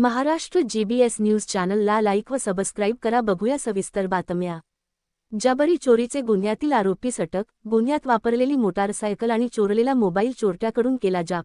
Maharashtra GBS news चॅनलला like व subscribe करा. बघूया सविस्तर बातम्या. जबरी चोरीचे गुन्ह्यातील आरोपी सटक गुन्ह्यात वापरलेली मोटारसायकल आणि चोरलेला मोबाईल चोरट्याकडून केला जाप.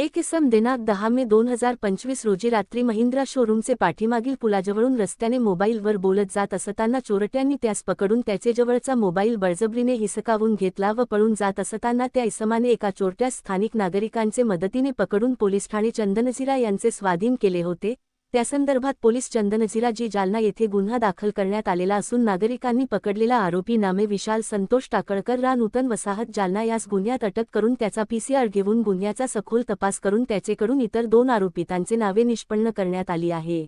एक इसम दिनांक दहा मे दोन हजार पंचवीस रोजी रात्री महिंद्रा शोरूमचे पाठीमागील पुलाजवळून रस्त्याने मोबाईलवर बोलत जात असताना चोरट्यांनी त्यास पकडून त्याचे जवळचा मोबाईल बळजबरीने हिसकावून घेतला व पळून जात असताना त्या इसमाने एका चोरट्यास स्थानिक नागरिकांचे मदतीने पकडून पोलीस ठाणे चंदनझिरा यांचे स्वाधीन केले होते. त्यासंदर्भात पोलीस चंदनझिरा जी जालना येथे गुन्हा दाखल करण्यात आलेला असून नागरिकांनी पकडलेला आरोपी नामे विशाल संतोष टाकळकर रा. नूतन वसाहत जालना यास गुन्ह्यात अटक करून त्याचा पीसीआर घेऊन गुन्ह्याचा सखोल तपास करून त्याचेकडून इतर दोन आरोपितांचे नावे निष्पन्न करण्यात आली आहे.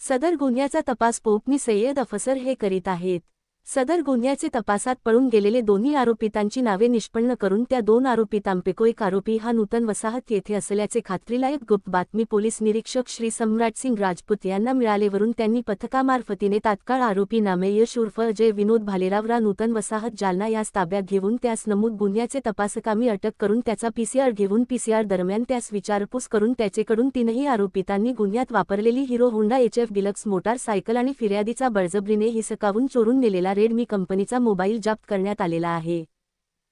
सदर गुन्ह्याचा तपास पोपनी सय्यद अफसर हे करीत आहेत. सदर गुन्ह्याचे तपासात पळून गेलेले दोन्ही आरोपितांची नावे निष्पन्न करून त्या दोन आरोपितांपैको एक आरोपी हा नूतन वसाहत येथे असल्याचे खात्रीलायक गुप्त बातमी पोलीस निरीक्षक श्री सम्राट सिंग राजपूत यांना मिळालेवरून त्यांनी पथकामार्फतीने तात्काळ आरोपी नामे यश उर्फ अजय विनोद भालेरावरा नूतन वसाहत जालना यास ताब्यात घेऊन त्यास नमूद गुन्ह्याचे तपासकामी अटक करून त्याचा पीसीआर घेऊन पीसीआर दरम्यान त्यास विचारपूस करून त्याचेकडून तीनही आरोपितांनी गुन्ह्यात वापरलेली Hero Honda HF Deluxe motorcycle आणि फिर्यादीचा बळजबरीने हिसकावून चोरून नेलेला रेडमी कंपनीचा मोबाईल जप्त करण्यात आलेला आहे.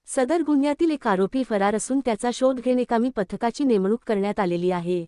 सदर गुन्ह्यातील एक आरोपी फरार असून त्याचा शोध घेणेकामी पथकाची नेमणूक करण्यात आलेली आहे.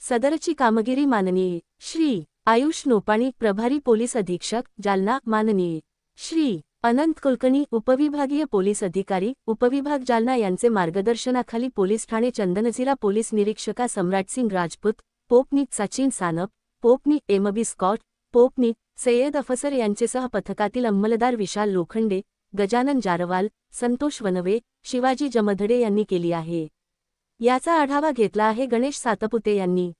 सदरची कामगिरी माननीय श्री आयुष नोपाणी प्रभारी पोलीस अधीक्षक जालना माननीय श्री अनंत कुलकर्णी उपविभागीय पोलीस अधिकारी उपविभाग जालना यांचे मार्गदर्शनाखाली पोलीस ठाणे चंदनझिरा पोलीस निरीक्षका सम्राटसिंग राजपूत पोपनी सचिन सानप पोपनी एमबी स्कॉट पोपनी सय्यद अफसर यांचेसह पथकातील अंमलदार विशाल लोखंडे गजानन जारवाल संतोष वनवे शिवाजी जमधडे यांनी केली आहे. याचा आढावा घेतला आहे गणेश सातपुते यांनी.